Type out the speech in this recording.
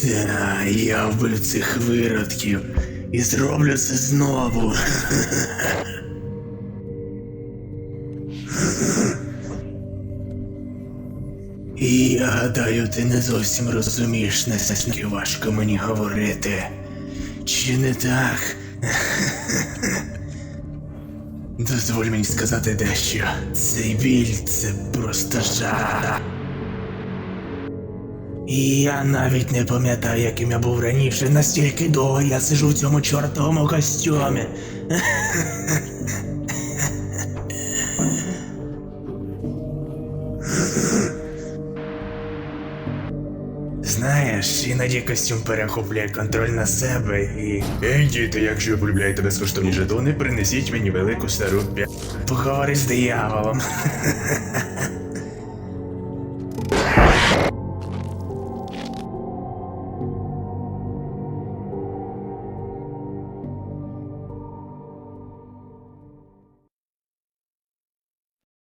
Та, я вбив цих виродків і зроблю це знову. І я гадаю, ти не зовсім розумієш, наскільки важко мені говорити. Чи не так? Дозволь мені сказати дещо. Цей біль це просто жах. І я навіть не пам'ятаю, яким я був раніше, настільки довго я сижу в цьому чортовому костюмі. Знаєш, іноді костюм перехоплює контроль на себе і. Ей, діти, якщо полюбляєте безкоштовні жетони, принесіть мені велику стару п'я. Поговори з дияволом.